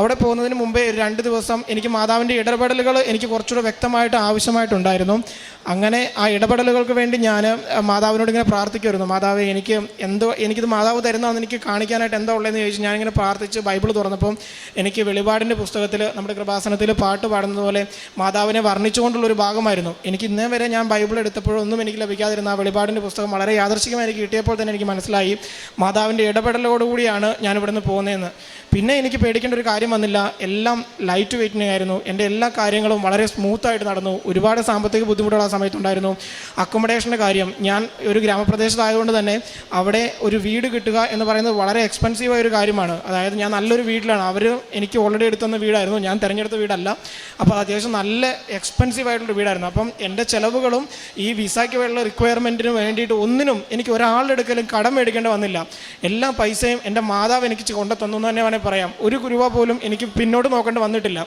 അവിടെ പോകുന്നതിന് മുമ്പേ രണ്ട് ദിവസം എനിക്ക് മാതാവിന്റെ ഇടപെടലുകൾ എനിക്ക് കുറച്ചുകൂടെ വ്യക്തമായിട്ട് ആവശ്യമായിട്ടുണ്ടായിരുന്നു. അങ്ങനെ ആ ഇടപെടലുകൾക്ക് വേണ്ടി ഞാൻ മാതാവിനോട് ഇങ്ങനെ പ്രാർത്ഥിക്കുമായിരുന്നു. മാതാവ് എനിക്ക് എന്തോ എനിക്കിത് മാതാവ് തരുന്നതെന്ന് എനിക്ക് കാണിക്കാനായിട്ട് എന്താ ഉള്ളതെന്ന് ചോദിച്ചു ഞാനിങ്ങനെ പ്രാർത്ഥിച്ച് ബൈബിൾ തുറന്നപ്പം എനിക്ക് വെളിപാടിന്റെ പുസ്തകത്തിൽ നമ്മുടെ കൃപാസനത്തിൽ പാട്ട് പാടുന്നത് പോലെ മാതാവിനെ വർണിച്ചുകൊണ്ടുള്ള ഒരു ഭാഗമായിരുന്നു. എനിക്ക് ഇന്നേ വരെ ഞാൻ ബൈബിൾ എടുത്തപ്പോഴൊന്നും എനിക്ക് ലഭിക്കാതിരുന്ന ആ വെളിപാടിന്റെ പുസ്തകം വളരെ യാദർശികമായി എനിക്ക് കിട്ടിയപ്പോൾ തന്നെ എനിക്ക് മനസ്സിലായി. മാതാവിന്റെ ഇടപെടലോടുകൂടിയാണ് ഞാനിവിടുന്ന് പോകുന്നതെന്ന് പിന്നെ എനിക്ക് പേടിക്കേണ്ട ഒരു കാര്യം വന്നില്ല. എല്ലാം ലൈറ്റ് വെയിറ്റിംഗ് ആയിരുന്നു എന്റെ എല്ലാ കാര്യങ്ങളും വളരെ സ്മൂത്തായിട്ട് നടന്നു. ഒരുപാട് സാമ്പത്തിക ബുദ്ധിമുട്ടുകൾ ആ സമയത്തുണ്ടായിരുന്നു. അക്കോമഡേഷന്റെ കാര്യം. ഞാൻ ഒരു ഗ്രാമപ്രദേശത്തായതുകൊണ്ട് തന്നെ അവിടെ ഒരു വീട് കിട്ടുക എന്ന് പറയുന്നത് വളരെ എക്സ്പെൻസീവായ ഒരു കാര്യമാണ്. അതായത് ഞാൻ നല്ലൊരു വീട്ടിലാണ്. അവർ എനിക്ക് ഓൾറെഡി എടുത്തുന്ന വീടായിരുന്നു. ഞാൻ തിരഞ്ഞെടുത്ത വീടല്ല. അപ്പോൾ അത്യാവശ്യം നല്ല എക്സ്പെൻസീവായിട്ടുള്ള വീടായിരുന്നു. അപ്പം എന്റെ ചിലവുകളും ഈ വിസയ്ക്ക് വേണ്ട റിക്വയർമെന്റിന് വേണ്ടിയിട്ട് ഒന്നിനും എനിക്ക് ഒരാളുടെ എടുക്കലും കടം മേടിക്കേണ്ടി വന്നില്ല. എല്ലാ പൈസയും എന്റെ മാതാവ് എനിക്ക് കൊണ്ടു തന്നു എന്ന് തന്നെ വേണമെങ്കിൽ പറയാം. ഒരു രൂപ പോലും എനിക്ക് പിന്നോട്ട് നോക്കേണ്ടി വന്നിട്ടില്ല.